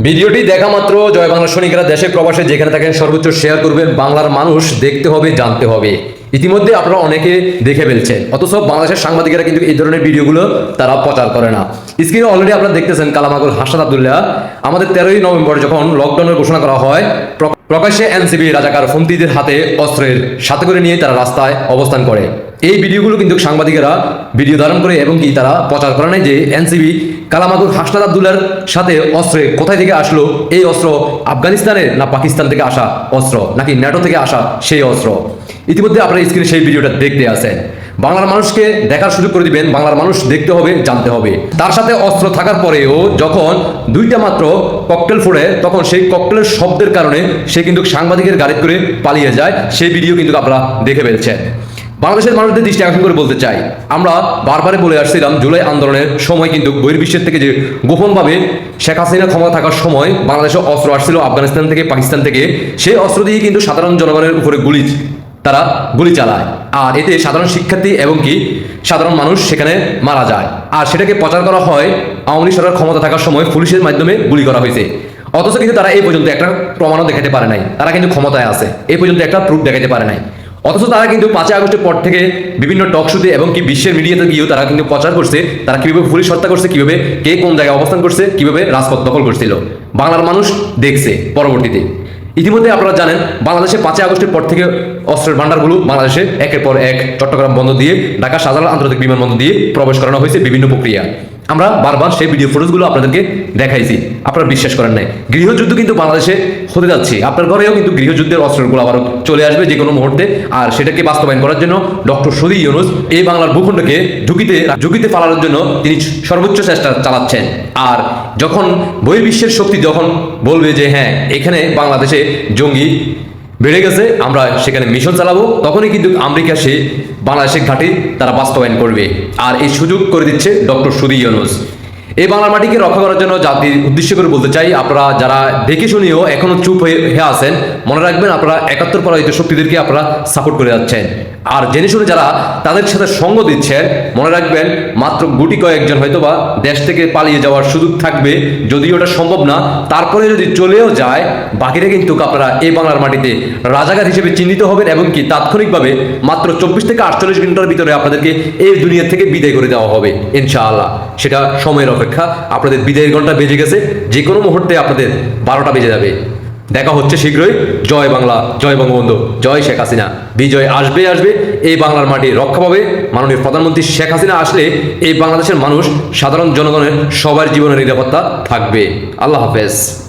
ভিডিওটি দেখা মাত্র, জয় বাংলা সৈনিকরা দেশে প্রবাসে যেখানে থাকেন সর্বোচ্চ শেয়ার করবেন, বাংলার মানুষ দেখতে হবে, জানতে হবে। ইতিমধ্যে আপনারা অনেকে দেখে ফেলছেন, অথচ বাংলাদেশের সাংবাদিকেরা কিন্তু এই ধরনের ভিডিওগুলো তারা প্রচার করে না। স্ক্রিনে অলরেডি আপনারা দেখতেছেন কালামাগুর হাসাদ আবদুল্লাহ। আমাদের তেরোই নভেম্বর যখন লকডাউনের ঘোষণা করা হয়, প্র- প্রকাশ্যে এনসিবি রাজাকার ফন্তিদের হাতে অস্ত্রের সাথে করে নিয়ে তারা রাস্তায় অবস্থান করে। এই ভিডিওগুলো কিন্তু সাংবাদিকেরা ভিডিও ধারণ করে এবং কি তারা প্রচার করে নাই যে এনসিবি কালামাগুর হাসনাদ আবদুল্লার সাথে অস্ত্রে কোথায় থেকে আসলো? এই অস্ত্র আফগানিস্তানের না পাকিস্তান থেকে আসা অস্ত্র? নাকি ন্যাটো থেকে আসা সেই অস্ত্র? ইতিমধ্যে আপনারা স্ক্রিনে সেই ভিডিওটা দেখতে আসেন বাংলার মানুষকে দেখার সুযোগ করে দিবেন, বাংলার মানুষ দেখতে হবে, জানতে হবে। তার সাথে অস্ত্র থাকার পরেও যখন দুইটা মাত্র ককটেল ফোড়ে, তখন সেই ককটেলের শব্দের কারণে সে কিন্তু সাংবাদিকের গাড়ি করে পালিয়ে যায়। সেই ভিডিও কিন্তু আপনারা দেখে ফেলছেন। বাংলাদেশের মানুষদের দৃষ্টি আকর্ষণ করে বলতে চাই। আমরা বারবারে বলে আসছিলাম, জুলাই আন্দোলনের সময় কিন্তু বহির্বিশ্বের থেকে যে গোপনভাবে শেখ হাসিনা ক্ষমতা থাকার সময় বাংলাদেশে অস্ত্র আসছিল আফগানিস্তান থেকে, পাকিস্তান থেকে, সেই অস্ত্র দিয়ে কিন্তু সাধারণ জনগণের উপরে গুলি, তারা গুলি চালায়। আর এতে সাধারণ শিক্ষার্থী এবং কি সাধারণ মানুষ সেখানে মারা যায়। আর সেটাকে প্রচার করা হয় আওয়ামী লীগ সরকার ক্ষমতা থাকার সময় পুলিশের মাধ্যমে গুলি করা হয়েছে। অথচ কিন্তু তারা এই পর্যন্ত একটা প্রমাণও দেখাতে পারে নাই। তারা কিন্তু ক্ষমতায় আছে। এই পর্যন্ত একটা প্রুফ দেখাতে পারে নাই। অথচ তারা কিন্তু পাঁচই আগস্টের পর থেকে বিভিন্ন টক শুতে এবং কি বিশ্বের মিডিয়াতে গিয়েও তারা কিন্তু প্রচার করছে, তারা কীভাবে পুলিশ হত্যা করছে, কীভাবে কে কোন জায়গায় অবস্থান করছে, কীভাবে রাজপথ দখল করছিল। বাংলার মানুষ দেখছে পরবর্তীতে। ইতিমধ্যে আপনারা জানেন, বাংলাদেশে পাঁচই আগস্টের পর থেকে অস্ত্রের ভান্ডারগুলো বাংলাদেশে একের পর এক চট্টগ্রাম বন্ধ দিয়ে, ঢাকা শাহজালাল আন্তর্জাতিক বিমানবন্দর দিয়ে প্রবেশ করানো হয়েছে বিভিন্ন প্রক্রিয়া। আমরা বারবার সেই ভিডিও ফুটেজগুলো আপনাদেরকে দেখাইছি। আপনারা বিশ্বাস করেন নাই। গৃহযুদ্ধ কিন্তু বাংলাদেশে হতে যাচ্ছে। আপনার ঘরেও কিন্তু গৃহযুদ্ধের অস্ত্রগুলো আবার চলে আসবে যে কোনো মুহূর্তে। আর সেটাকে বাস্তবায়ন করার জন্য ডক্টর সদি ইউনুস এই বাংলার ভূখণ্ডকে ঝুঁকিতে ঝুঁকিতে ফালানোর জন্য তিনি সর্বোচ্চ চেষ্টা চালাচ্ছেন। আর যখন বহির্বিশ্বের শক্তি যখন বলবে যে হ্যাঁ এখানে বাংলাদেশে জঙ্গি বেড়ে গেছে, আমরা সেখানে মিশন চালাবো। তখনই কিন্তু আমেরিকা সে বাংলাদেশের ঘাটে তারা বাস্তবায়ন করবে। আর এই সুযোগ করে দিচ্ছে ডক্টর সুদী ইউনুস। এই বাংলার মাটিকে রক্ষা করার জন্য জাতির উদ্দেশ্য করে বলতে চাই, আপনারা যারা দেখে শুনেও এখনও চুপ হয়ে আছেন, মনে রাখবেন আপনারা একাত্তর পরাজিত শক্তিদেরকে আপনারা সাপোর্ট করে যাচ্ছেন। আর জেনে শুনে যারা তাদের সাথে সঙ্গ দিচ্ছেন, মনে রাখবেন মাত্র গুটি কয়েকজন হয়তো বা দেশ থেকে পালিয়ে যাওয়ার সুযোগ থাকবে, যদিও ওটা সম্ভব না। তারপরে যদি চলেও যায় বাকিরা কিন্তু আপনারা এই বাংলার মাটিতে রাজাকার হিসেবে চিহ্নিত হবেন এবং কি তাৎক্ষণিকভাবে মাত্র চব্বিশ থেকে আটচল্লিশ ঘণ্টার ভিতরে আপনাদেরকে এই দুনিয়া থেকে বিদায় করে দেওয়া হবে, ইনশাআল্লাহ। সেটা সময়ের অপেক্ষা আপনাদের বিদায়ের ঘণ্টা বেজে গেছে। যে কোনো মুহূর্তে আপনাদের বারোটা বেজে যাবে। দেখা হচ্ছে শীঘ্রই। জয় বাংলা, জয় বঙ্গবন্ধু, জয় শেখ হাসিনা। বিজয় আসবে আসবে। এই বাংলার মাটি রক্ষা পাবে। মাননীয় প্রধানমন্ত্রী শেখ হাসিনা আসলে এই বাংলাদেশের মানুষ সাধারণ জনগণের সবার জীবনের নিরাপত্তা থাকবে। আল্লাহ হাফেজ।